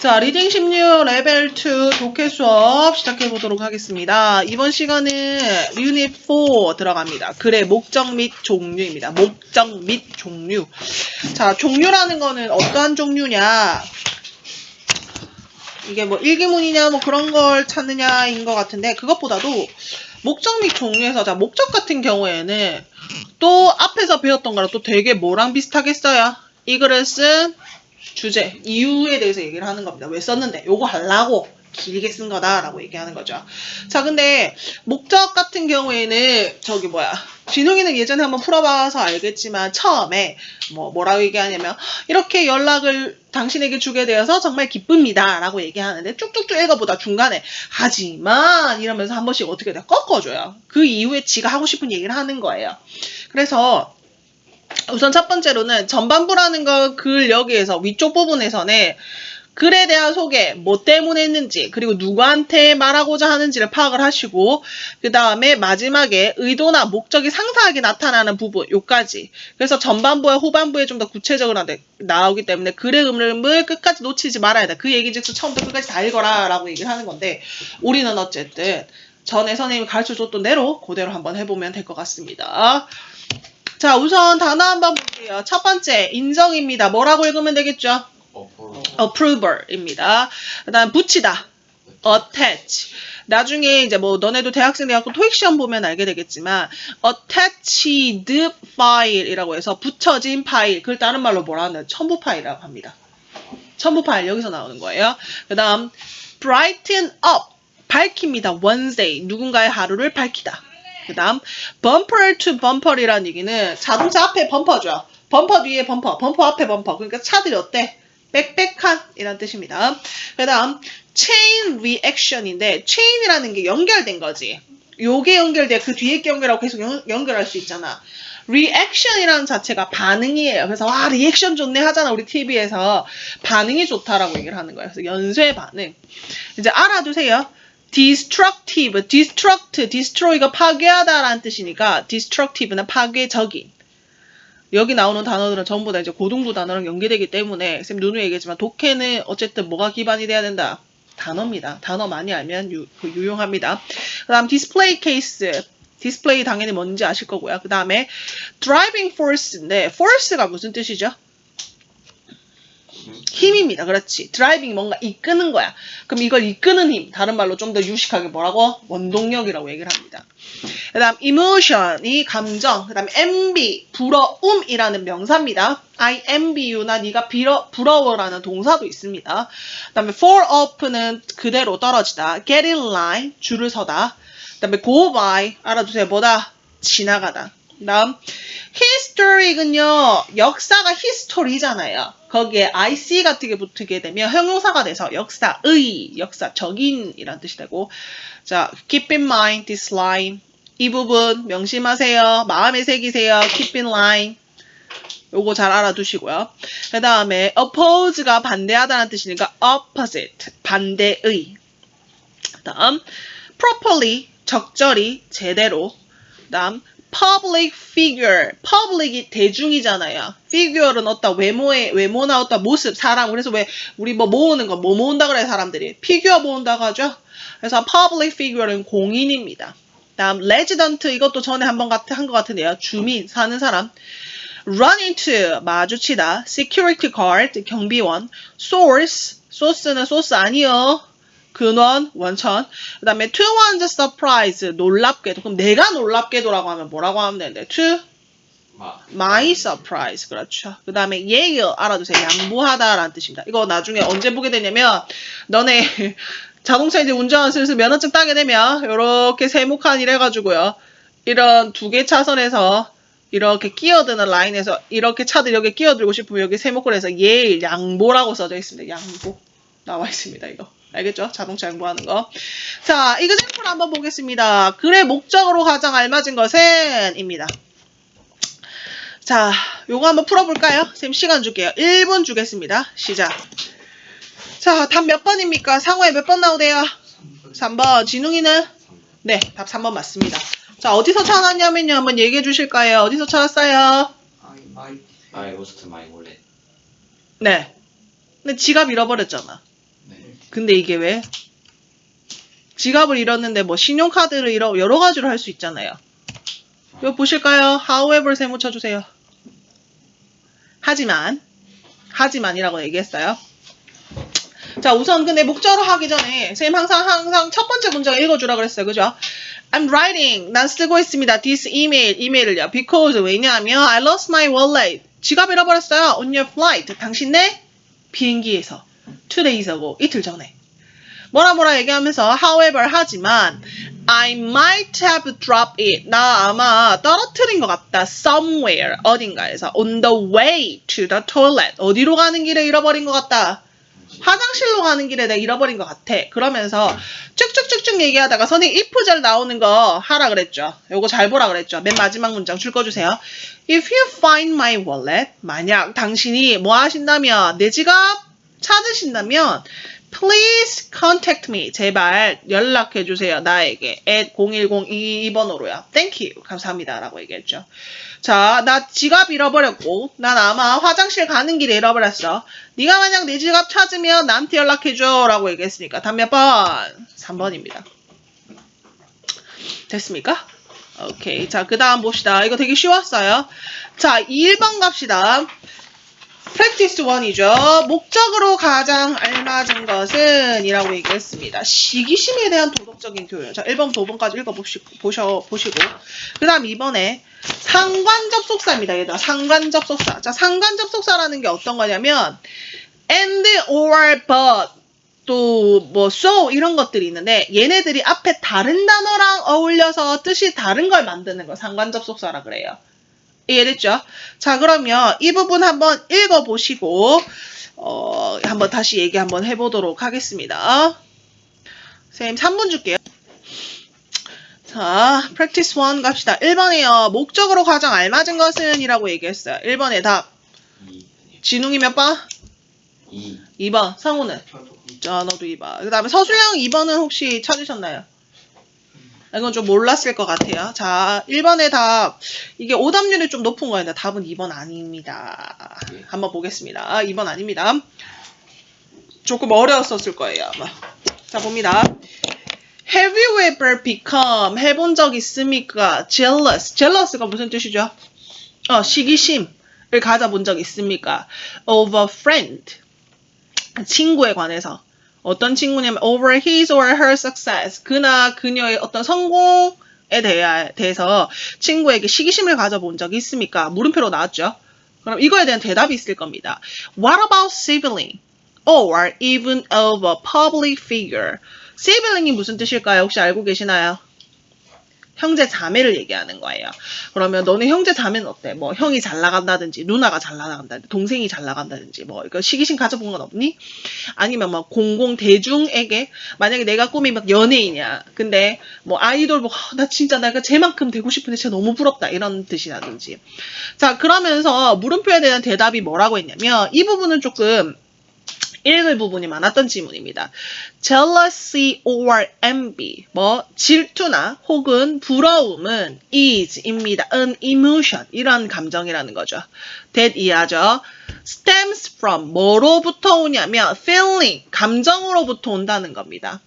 자, 리딩 16 레벨 2 독해 수업 시작해 보도록 하겠습니다. 이번 시간은 유닛 4 들어갑니다. 글의 목적 및 종류입니다. 목적 및 종류. 자, 종류라는 거는 어떠한 종류냐? 이게 뭐 일기문이냐 뭐 그런 걸 찾느냐인 것 같은데 그것보다도 목적 및 종류에서 자 목적 같은 경우에는 또 앞에서 배웠던 거랑 또 되게 뭐랑 비슷하겠어요? 이 글을 쓴 주제, 이유에 대해서 얘기를 하는 겁니다. 왜 썼는데? 요거 하려고 길게 쓴 거다라고 얘기하는 거죠. 자, 근데 목적 같은 경우에는 저기 뭐야. 진웅이는 예전에 한번 풀어봐서 알겠지만 처음에 뭐 뭐라고 얘기하냐면 이렇게 연락을 당신에게 주게 되어서 정말 기쁩니다라고 얘기하는데 쭉쭉쭉 읽어보다 중간에 하지만 이러면서 한 번씩 어떻게 돼 꺾어줘요. 그 이후에 지가 하고 싶은 얘기를 하는 거예요. 그래서 우선 첫 번째로는 전반부라는 거글 여기에서 위쪽 부분에서는 글에 대한 소개, 뭐 때문에 했는지, 그리고 누구한테 말하고자 하는지를 파악을 하시고, 그 다음에 마지막에 의도나 목적이 상세하게 나타나는 부분, 요까지. 그래서 전반부와 후반부에 좀 더 구체적으로 나- 나오기 때문에 글의 흐름을 끝까지 놓치지 말아야 돼. 그 얘기 즉슨 처음부터 끝까지 다 읽어라 라고 얘기를 하는 건데, 우리는 어쨌든 전에 선생님이 가르쳐 줬던 대로 그대로 한번 해보면 될 것 같습니다. 자, 우선 단어 한번 볼게요. 첫 번째, 인정입니다. 뭐라고 읽으면 되겠죠? approver입니다. 그 다음, 붙이다. attach. 나중에 이제 뭐 너네도 대학생 돼갖고 토익 시험 보면 알게 되겠지만 attached file이라고 해서 붙여진 파일. 그걸 다른 말로 뭐라 하나요? 첨부 파일이라고 합니다. 첨부 파일 여기서 나오는 거예요. 그 다음 brighten up 밝힙니다. Wednesday 누군가의 하루를 밝히다. 그 다음 bumper to bumper이라는 얘기는 자동차 앞에 범퍼죠. 범퍼 뒤에 범퍼, 범퍼 앞에 범퍼. 그러니까 차들이 어때? 빽빽한 이란 뜻입니다. 그 다음 chain reaction인데 chain이라는 게 연결된 거지. 요게 연결돼 그 뒤에 게 연결하고 계속 연, 연결할 수 있잖아. reaction이라는 자체가 반응이에요. 그래서 와 리액션 좋네 하잖아 우리 TV에서 반응이 좋다라고 얘기를 하는 거예요. 그래서 연쇄 반응. 이제 알아두세요. Destructive, destruct, destroy가 파괴하다라는 뜻이니까 destructive는 파괴적인. 여기 나오는 단어들은 전부 다 이제 고등부 단어랑 연계되기 때문에 쌤 누누이 얘기했지만 독해는 어쨌든 뭐가 기반이 돼야 된다. 단어입니다. 단어 많이 알면 유, 그 유용합니다. 그 다음 display case. 디스플레이 당연히 뭔지 아실 거고요. 그 다음에 driving force인데 force가 무슨 뜻이죠? 힘입니다. 그렇지. 드라이빙이 뭔가 이끄는 거야. 그럼 이걸 이끄는 힘, 다른 말로 좀 더 유식하게 뭐라고? 원동력이라고 얘기를 합니다. 그 다음 emotion이 감정, 그 다음에 envy, 부러움이라는 명사입니다. I envy you나 네가 비러, 부러워라는 동사도 있습니다. 그 다음에 fall off는 그대로 떨어지다. get in line, 줄을 서다. 그 다음에 go by, 알아두세요. 뭐다? 지나가다. 그 다음. historic은요. 역사가 history잖아요. 거기에 ic 같은 게 붙게 되면 형용사가 돼서 역사의 역사적인이란 뜻이 되고. 자 keep in mind this line. 이 부분 명심하세요. 마음에 새기세요. keep in line. 요거 잘 알아두시고요. 그 다음에 oppose가 반대하다는 뜻이니까 opposite 반대의. 그 다음 properly 적절히 제대로. 그 다음 public figure. public이 대중이잖아요. figure는 어떤 외모의 외모나 어떤 모습, 사람. 그래서 왜 우리 뭐 모으는 거 뭐 모은다 그래 사람들이 figure 모은다고 하죠. 그래서 public figure는 공인입니다. 다음 resident 이것도 전에 한번 한 것 같은데요. 주민 사는 사람. run into 마주치다. security guard 경비원. source 소스는 소스 아니요. 근원, 원천. 그 다음에 to one's surprise, 놀랍게도. 그럼 내가 놀랍게도라고 하면 뭐라고 하면 되는데? to 마 my surprise. 그렇죠. 그 다음에 예의 알아두세요. 양보하다라는 뜻입니다. 이거 나중에 언제 보게 되냐면, 너네 자동차 이제 운전 슬슬 면허증 따게 되면, 이렇게 세모칸 이래가지고요. 이런 두 개 차선에서 이렇게 끼어드는 라인에서 이렇게 차들 여기 끼어들고 싶으면 여기 세모칸에서 예의 양보라고 써져 있습니다. 양보. 나와 있습니다, 이거. 알겠죠? 자동차 양보하는 거. 자, 이그젠플 한번 보겠습니다. 글의 목적으로 가장 알맞은 것은 입니다. 자, 요거 한번 풀어볼까요? 쌤 시간 줄게요. 1분 주겠습니다. 시작. 자, 답 몇 번입니까? 상호에 몇 번 나오대요? 3번. 진웅이는? 네, 답 3번 맞습니다. 자, 어디서 찾았냐면요. 한번 얘기해 주실까요? 어디서 찾았어요? I, I, I lost my wallet 네. 근데 지갑 잃어버렸잖아. 근데 이게 왜? 지갑을 잃었는데 뭐 신용카드를 잃어 여러 가지로 할 수 있잖아요. 이거 보실까요? however 세모 쳐주세요. 하지만 하지만이라고 얘기했어요. 자 우선 근데 목적으로 하기 전에 쌤 항상 항상 첫 번째 문장 읽어주라 그랬어요. 그죠? I'm writing. 난 쓰고 있습니다. This email. 이메일을요. Because 왜냐하면 I lost my wallet. 지갑 잃어버렸어요. On your flight. 당신네 비행기에서. Two days ago. 이틀 전에. 뭐라 뭐라 얘기하면서 however 하지만 I might have dropped it. 나 아마 떨어뜨린 것 같다. somewhere 어딘가에서 on the way to the toilet. 어디로 가는 길에 잃어버린 것 같다. 화장실로 가는 길에 내가 잃어버린 것 같아. 그러면서 쭉쭉쭉쭉 얘기하다가 선생님 if절 나오는 거 하라 그랬죠. 요거 잘 보라 그랬죠. 맨 마지막 문장 줄 꺼주세요. If you find my wallet, 만약 당신이 뭐 하신다면 내 지갑 찾으신다면 please contact me. 제발 연락해 주세요. 나에게 at 0102번호로요. Thank you. 감사합니다. 라고 얘기했죠. 자, 나 지갑 잃어버렸고 난 아마 화장실 가는 길에 잃어버렸어. 네가 만약 내 지갑 찾으면 나한테 연락해 줘. 라고 얘기했으니까 답몇 번? 3번입니다. 됐습니까? 오케이. 자, 그 다음 봅시다. 이거 되게 쉬웠어요. 자, 1번 갑시다. Practice 1이죠. 목적으로 가장 알맞은 것은 이라고 얘기했습니다. 시기심에 대한 도덕적인 교육. 자, 1번, 5번까지 읽어보시고, 보시고. 그 다음 2번에 상관접속사입니다. 얘들아, 상관접속사. 자, 상관접속사라는 게 어떤 거냐면, and, or, but, 또, 뭐, so, 이런 것들이 있는데, 얘네들이 앞에 다른 단어랑 어울려서 뜻이 다른 걸 만드는 걸 상관접속사라 그래요. 이해됐죠? 자, 그러면 이 부분 한번 읽어보시고, 어, 한번 다시 얘기 한번 해보도록 하겠습니다. 선생님, 3분 줄게요. 자, practice 1 갑시다. 1번에요. 목적으로 가장 알맞은 것은? 이라고 얘기했어요. 1번에 답. 2. 진웅이 몇 번? 2. 2번. 상우는? 자, 너도 2번. 그 다음에 서수영 2번은 혹시 찾으셨나요? 이건 좀 몰랐을 것 같아요. 자, 1번의 답. 이게 오답률이 좀 높은 거였는데 답은 2번 아닙니다. 예. 한번 보겠습니다. 2번 아닙니다. 조금 어려웠었을 거예요, 아마. 자, 봅니다. Have you ever become 해본 적 있습니까? Jealous. Jealous가 무슨 뜻이죠? 어, 시기심을 가져본 적 있습니까? Of a friend. 친구에 관해서. 어떤 친구냐면 over his or her success. 그나 그녀의 어떤 성공에 대해서 친구에게 시기심을 가져본 적이 있습니까? 물음표로 나왔죠. 그럼 이거에 대한 대답이 있을 겁니다. What about sibling? Or even of a public figure? sibling이 무슨 뜻일까요? 혹시 알고 계시나요? 형제 자매를 얘기하는 거예요. 그러면 너네 형제 자매는 어때? 뭐 형이 잘 나간다든지 누나가 잘 나간다든지 동생이 잘 나간다든지 뭐 이거 시기심 가져본 건 없니? 아니면 뭐 공공 대중에게 만약에 내가 꿈이 막 연예인이야. 근데 뭐 아이돌 뭐 나 진짜 내가 쟤만큼 되고 싶은데 진짜 너무 부럽다 이런 뜻이라든지. 자 그러면서 물음표에 대한 대답이 뭐라고 했냐면 이 부분은 조금 읽을 부분이 많았던 지문입니다. jealousy or envy, 뭐 질투나 혹은 부러움은 is입니다. an emotion, 이런 감정이라는 거죠. that 이하죠. stems from, 뭐로부터 오냐면 feeling, 감정으로부터 온다는 겁니다.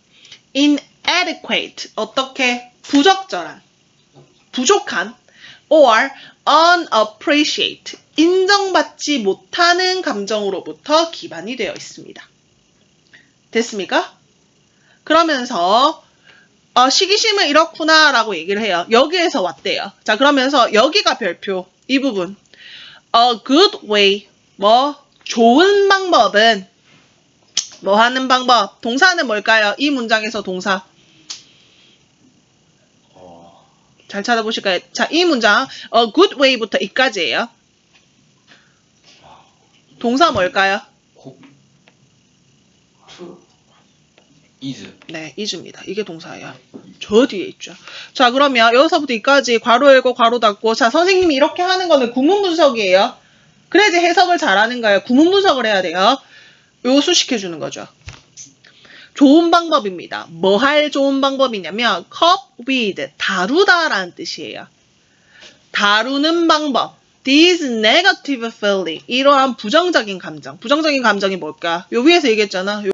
inadequate, 어떻게 부적절한, 부족한, or unappreciated, 인정받지 못하는 감정으로부터 기반이 되어 있습니다. 됐습니까? 그러면서 어, 시기심은 이렇구나 라고 얘기를 해요. 여기에서 왔대요. 자 그러면서 여기가 별표 이 부분 A good way 뭐 좋은 방법은 뭐 하는 방법 동사는 뭘까요? 이 문장에서 동사 어. 잘 찾아보실까요? 자, 이 문장 a good way부터 이까지예요. 동사 뭘까요? is. 네, is입니다. 이게 동사예요. 저 뒤에 있죠. 자, 그러면 여기서부터 이까지 괄호 열고 괄호 닫고 자, 선생님이 이렇게 하는 거는 구문 분석이에요. 그래야지 해석을 잘하는 거예요. 구문 분석을 해야 돼요. 요수시켜 주는 거죠. 좋은 방법입니다. 뭐 할 좋은 방법이냐면 cope with 다루다라는 뜻이에요. 다루는 방법. These negative feeling 이러한 부정적인 감정. 부정적인 감정이 뭘까? 요 위에서 얘기했잖아. 요